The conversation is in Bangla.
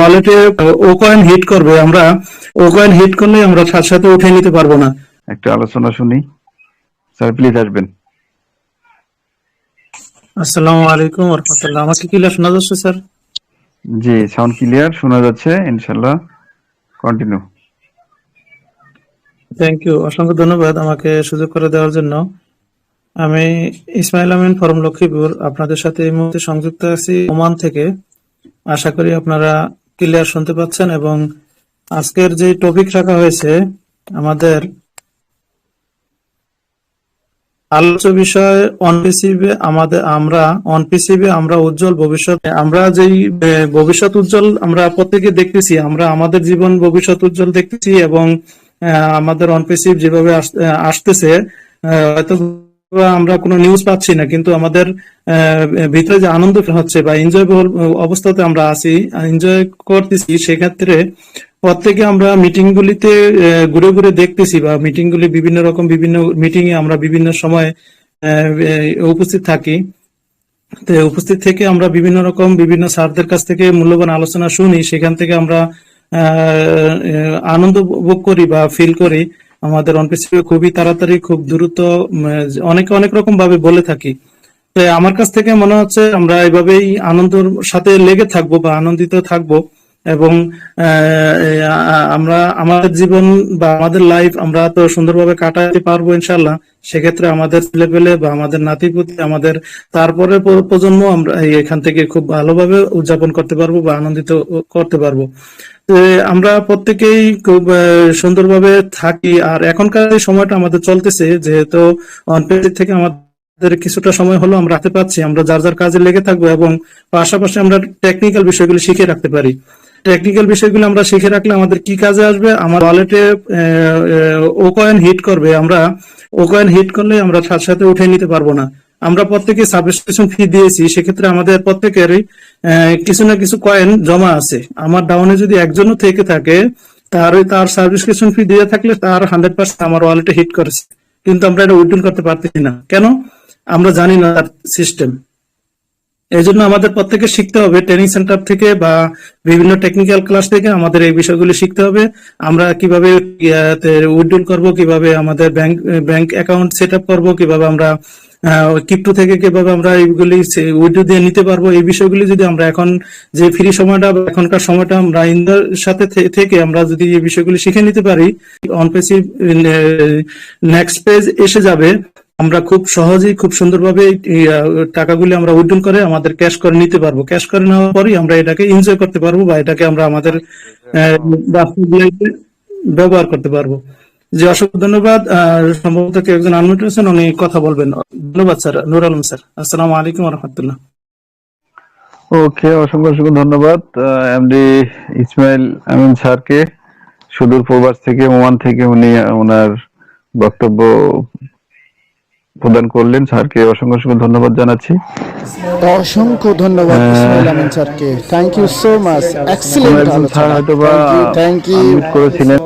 ওয়ালেটে ও কয়েন হিট করবে আমরা ও কয়েন হিট করলে আমরা সাথে সাথে উঠে নিতে পারব না। একটু আলোচনা শুনি। স্যার প্লিজ আসবেন। আসসালামু আলাইকুম রহমতুল্লাহ। আমাকে কি শোনা যাচ্ছে স্যার? জি সাউন্ড ক্লিয়ার শোনা যাচ্ছে ইনশাল্লাহ কন্টিনিউ থ্যাংক ইউ অসংখ্য ধন্যবাদ আমাকে সুযোগ করে দেওয়ার জন্য। আমি ইসমাইল আমিন ফরম লক্ষ্মীপুর। আপনাদের সাথে এই মুহূর্তে সংযুক্ত আছি ওমান থেকে। আশা করি আপনারা ক্লিয়ার শুনতে পাচ্ছেন এবং আজকের যে টপিক রাখা হয়েছে, আমাদের আলোচ্য বিষয় অন পিসিবি আমাদের, আমরা অন পিসিবি আমরা উজ্জ্বল ভবিষ্যৎ, আমরা যেই ভবিষ্যৎ উজ্জ্বল আমরা প্রত্যেকে দেখতেছি, আমরা আমাদের জীবন ভবিষ্যৎ উজ্জ্বল দেখতেছি এবং আমাদের অন পিসিব যেভাবে আস- আসতেছে হয়তো আমরা কোনো নিউজ পাচ্ছি না, কিন্তু আমাদের ভিতরে যে আনন্দ হচ্ছে বা এনজয়েবল অবস্থাতে আমরা আছি এনজয় করতেছি, সেক্ষেত্রে প্রত্যেকে আমরা মিটিং গুলিতে ঘুরে ঘুরে দেখতেছি বা মিটিং গুলি বিভিন্ন রকম বিভিন্ন মিটিং এ আমরা বিভিন্ন সময় উপস্থিত থাকি। তো উপস্থিত থেকে আমরা বিভিন্ন রকম বিভিন্ন স্যারদের কাছ থেকে মূল্যবান আলোচনা শুনি, সেখান থেকে আমরা আনন্দ উপভোগ করি বা ফিল করি। আমাদের অনপিসি খুবই তাড়াতাড়ি, খুব দ্রুত অনেকে, অনেক রকম ভাবে বলে থাকি। তো আমার কাছ থেকে মনে হচ্ছে আমরা এভাবেই আনন্দের সাথে লেগে থাকব বা আনন্দিত থাকব এবং আমরা, আমাদের জীবন বা আমাদের লাইফ আমরা তো সুন্দরভাবে কাটাতে পারব ইনশাল্লাহ সেক্ষেত্রে আমাদের ছেলেপেলে বা আমাদের নাতিপুতি আমাদের তারপরে প্রজন্ম আমরা এখান থেকে খুব ভালোভাবে উদযাপন করতে পারব বা আনন্দিত করতে পারব। আমরা প্রত্যেকেই খুব সুন্দরভাবে থাকি। আর এখনকার সময়টা আমাদের চলতেছে, যেহেতু থেকে আমাদের কিছুটা সময় হলো, আমরা রাখতে পারছি আমরা যার যার কাজে লেগে থাকব এবং পাশাপাশি আমরা টেকনিক্যাল বিষয়গুলি শিখে রাখতে পারি। টেকনিক্যাল বিষয়গুলো আমরা শিখে রাখলে আমাদের কি কাজে আসবে? আমার ওয়ালেটে ও কয়েন হিট করবে। আমরা ওকয়েন হিট করলে আমরা সাথে সাথে উঠে নিতে পারব না। আমরা প্রত্যেকে সাবস্ক্রিপশন ফি দিয়েছি, সেক্ষেত্রে আমাদের প্রত্যেকেরই কিছু না কিছু কয়েন জমা আছে। আমার ডাউনে যদি একজনও থেকে থাকে তার ওই তার সাবস্ক্রিপশন ফি দিয়ে থাকলে তার হান্ড্রেড পার্সেন্ট আমার ওয়ালেটে হিট করেছে। কিন্তু আমরা এটা উইড্রল করতে পারতেছি না। কেন? আমরা জানি না তার সিস্টেম এই জন্য আমাদের প্রত্যেকে শিখতে হবে ট্রেনিং সেন্টার থেকে বা বিভিন্ন টেকনিক্যাল ক্লাস থেকে আমাদের এই বিষয়গুলি শিখতে হবে। আমরা কীভাবে উইথড্রল করব, কীভাবে আমাদের bank bank account set up করব, কীভাবে আমরা ক্রিপ্টো থেকে কীভাবে আমরা এইগুলি উইড্রো দিয়ে নিতে পারব। এই বিষয়গুলি যদি আমরা এখন যে ফ্রি সময়টা এখনকার সময়টা আমরা ইন্দার সাথে থেকে আমরা যদি এই বিষয়গুলি শিখে নিতে পারি অন পেসিভ নেক্সট পেজ এসে যাবে। আমরা খুব সহজেই, খুব সুন্দরভাবে টাকাগুলি আমরা উইথড্রল করে আমাদের ক্যাশ করে নিতে পারব। ক্যাশ করে নেওয়ার পরই আমরা এটাকে এনজয় করতে পারব বা এটাকে আমরা আমাদের ব্যবহার করতে পারব। জি, অসংখ্য ধন্যবাদ। সম্ভবত কেউ একজন আনমিট হয়েছেন উনি কথা বলবেন। ধন্যবাদ, স্যার। নুর আলম, স্যার। আসসালামু আলাইকুম রহমতুল্লাহ। ওকে, অসংখ্য অসংখ্য ধন্যবাদ। এমডি ইসমাইল আমিন স্যারকে, সুদূর প্রবাস থেকে, ওমান থেকে উনি ওনার বক্তব্য প্রদান করলেন স্যারকে অসংখ্য অসংখ্য ধন্যবাদ জানাচ্ছি। অসংখ্য ধন্যবাদ ইসমাইল আমিন স্যারকে। Thank you so much excellent sir আলোচনা। থ্যাংক ইউ করেছিলেন।